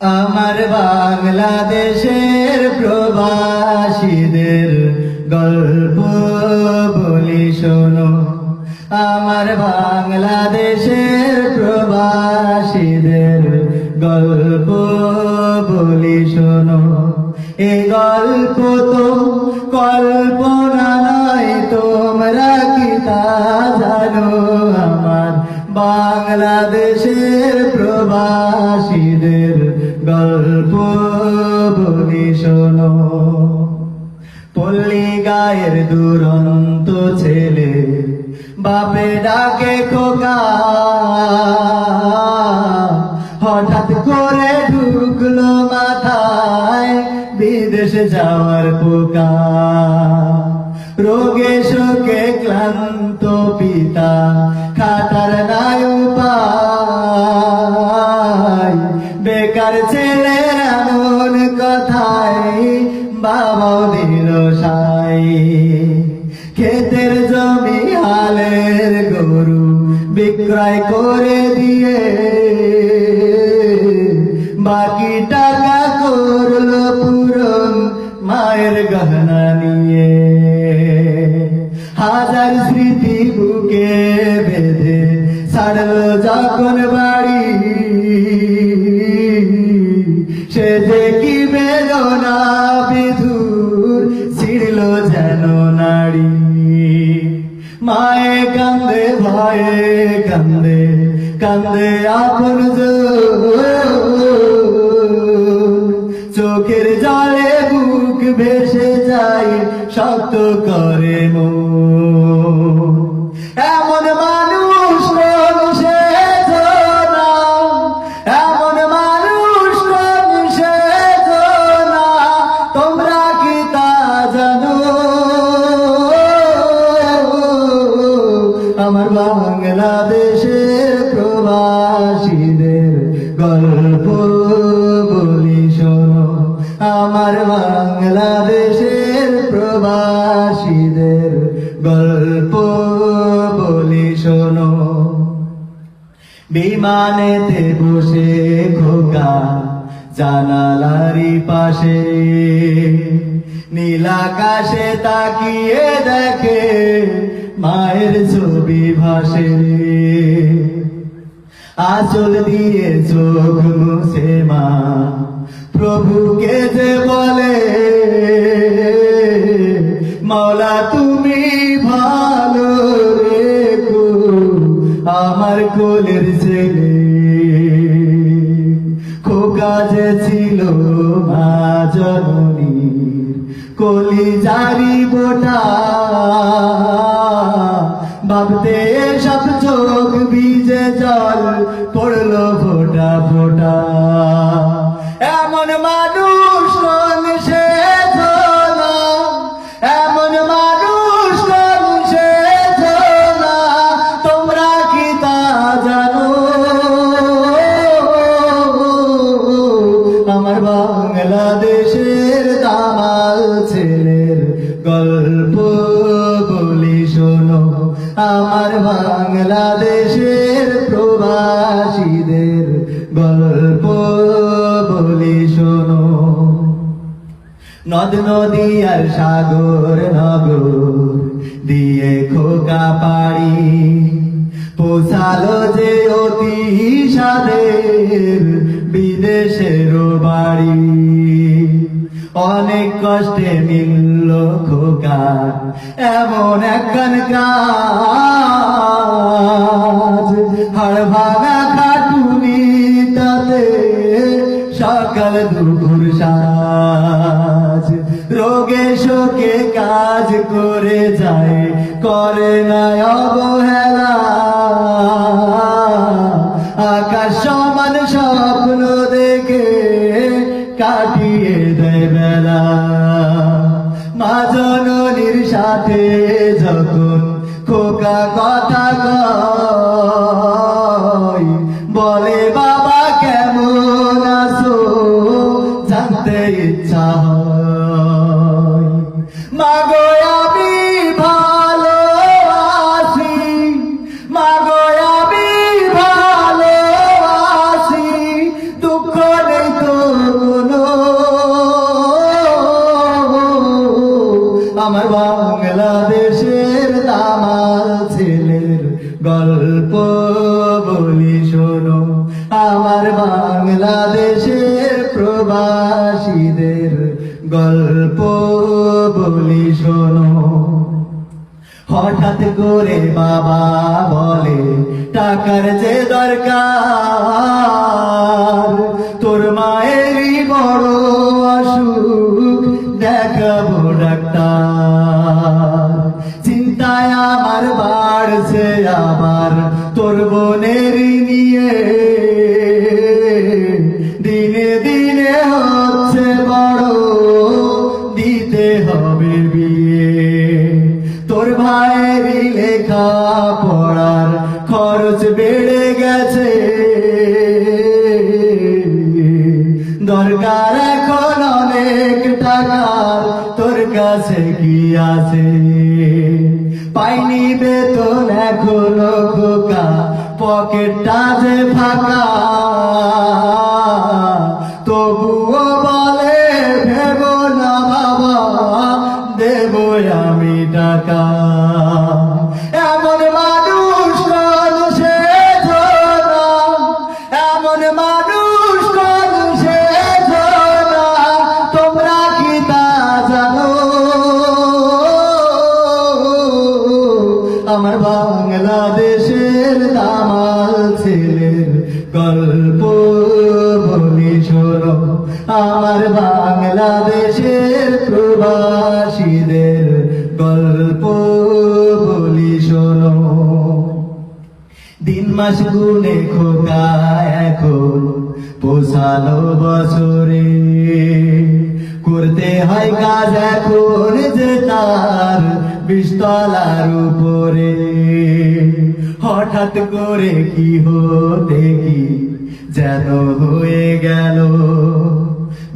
আমার বাংলাদেশের প্রবাসীদের গল্প বলি, শোনো। আমার বাংলাদেশের প্রবাসীদের গল্প বলি, শোনো। এ গল্প তো কল্পনা গায়ের দুরন্ত ছেলে বাপে ডাকে খোকা। হঠাৎ করে ঢুকলো মাথায় বিদেশে যাওয়ার পোকা। রোগে, শোকে ক্লান্ত পিতা, খাতার নাই উপায়। বেকার ছেলের এমন কথায় বাবাও দিল সাই ক্ষেতের জমি হালের গরু বিক্রয় করে দিয়ে। বাকি টাকা করল পূরণ মায়ের গহনা নিয়ে। হাজার স্মৃতি বুকে বেঁধে ছাড়লো যখন কান্দে কান্দে কান্দে আপন চোখের জালে বুক ভেসে যায় শক্ত করে মন বাংলাদেশের প্রবাসীদের গল্প বলি শোনো। আমার বাংলাদেশের প্রবাসীদের গল্প বলি শোনো। বিমানেতে বসে খোকা জানালারি পাশে। নীলাকাশে তাকিয়ে দেখে মায়ের ছবি ভাসে আচল দিয়ে চোখ মুছে মা, প্রভুকে যে বলে, মাওলা, তুমি ভালো রেখো আমার কোলের ছেলে। খোকা যে ছিল মা জননীর কলি জারি বোটা। ভাবতে সব চোখ ভিজে জল পড়ল প্রবাসীদের গল্প বলি শোনো। নদ নদী আর সাগর নগর দিয়ে খোকা পাড়ি, পোষালো যে অতি সাদের বিদেশের বাড়ি। অনেক কষ্টে মিলল খোকা, এমন একখান কাজ। হাড় ভাঙা করে যায়, করে না অবহেলা। আকাশ সমান স্বপ্ন দেখে কাটিয়ে দেয় বেলা। মা জননীর সাথে যখন খোকা কথা বলে, বাবা, কেমন আছো? জানতে ইচ্ছা হয় আমার বাংলাদেশের দামাল ছেলের গল্প বলি শোনো। আমার বাংলাদেশের প্রবাসীদের গল্প বলি শোনো। হঠাৎ করে বাবা বলে, টাকার যে দরকার, তোর মায়েরই বড় অসুখ দেখাবো। চিন্তায় আমার বাড়ছে আবার তোর বোনের কাছে কি আছে? পাইনি বেতন এখনও খোকা পকেটটা যে ফাঁকা। তবুও বলে আমার বাংলাদেশের প্রবাসীদের গল্প বলি শোনো। দিন মাস গুনে খোকা এখন পোষালো বছরে। করতে হয় কাজ এখন যে তার বিস্তলার উপরে। হঠাৎ করে কি হতে কি যেন হয়ে গেল?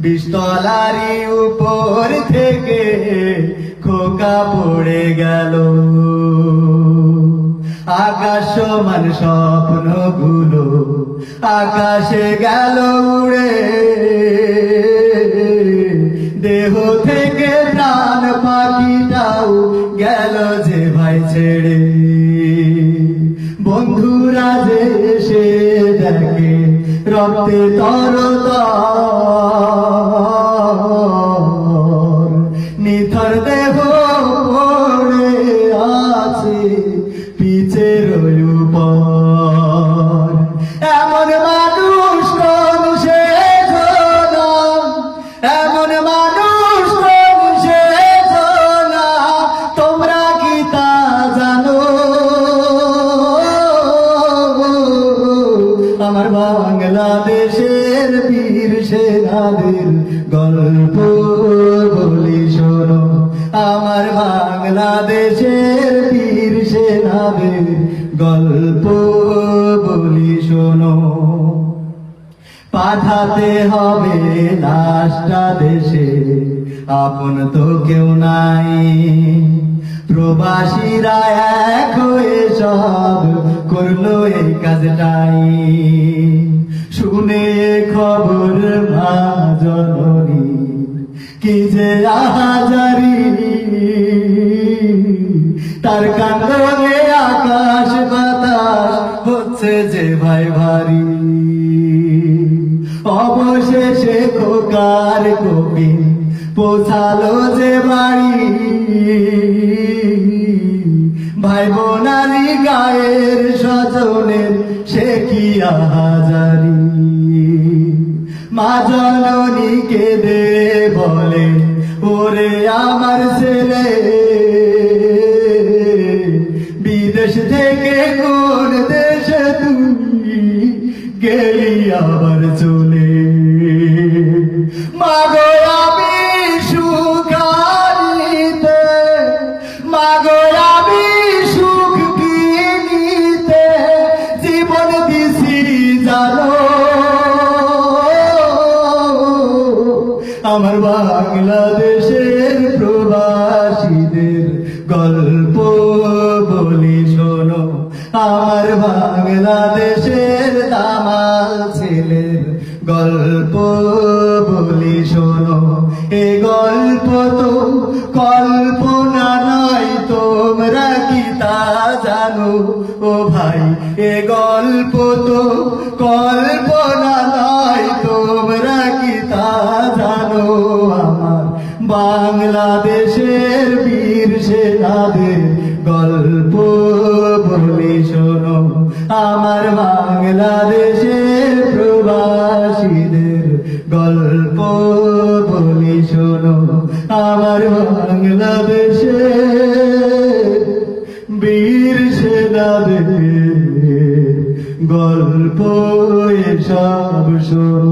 বিস্তলারি উপর থেকে খোকা পড়ে গেল। আকাশ সমান স্বপ্নগুলো আকাশে গেল উড়ে। দেহ থেকে প্রাণ পাখিটাও গেল যে ভাই ছেড়ে। বন্ধুরা যে এসে দেখে রক্তে তরতর পাঠাতে হবে লাশটা দেশে। আপন তো কেউ নাই। প্রবাসীরা এক হয়ে সব করল এই কাজটাই। শুনে খবর মা জননী কি যে আহাজারি। তার কান্দনে আকাশ বাতাস হচ্ছে যে ভাই ভারী। অবশেষে খোকার কবি পৌঁছালো যে বাড়ি। ভাই বোনারি গায়ের সজনের সে কি আহাজারি? মা জননীকে দে বলে, ওরে আমার ছেলে। গেলি আবার চলে। মাগো, আমি সুখানিতে মাগো, আমি সুখ কিনিতে, জীবন দিছি জানো। আমার বাংলাদেশের প্রবাসীদের গল্প বলি আমার বাংলাদেশের দামাল ছেলের গল্প বলি শোনো। এ গল্প তো কল্পনা নয়, তোমরা কি তা জানো? ও ভাই, এ গল্প তো কল্পনা নয়, তোমরা কি তা জানো? আমার বাংলাদেশের বীর সেনাদের বাংলাদেশের প্রবাসীদের গল্প বলি শোনো। আমার বাংলাদেশে বীর সেনাদের গল্প এসব শোনো।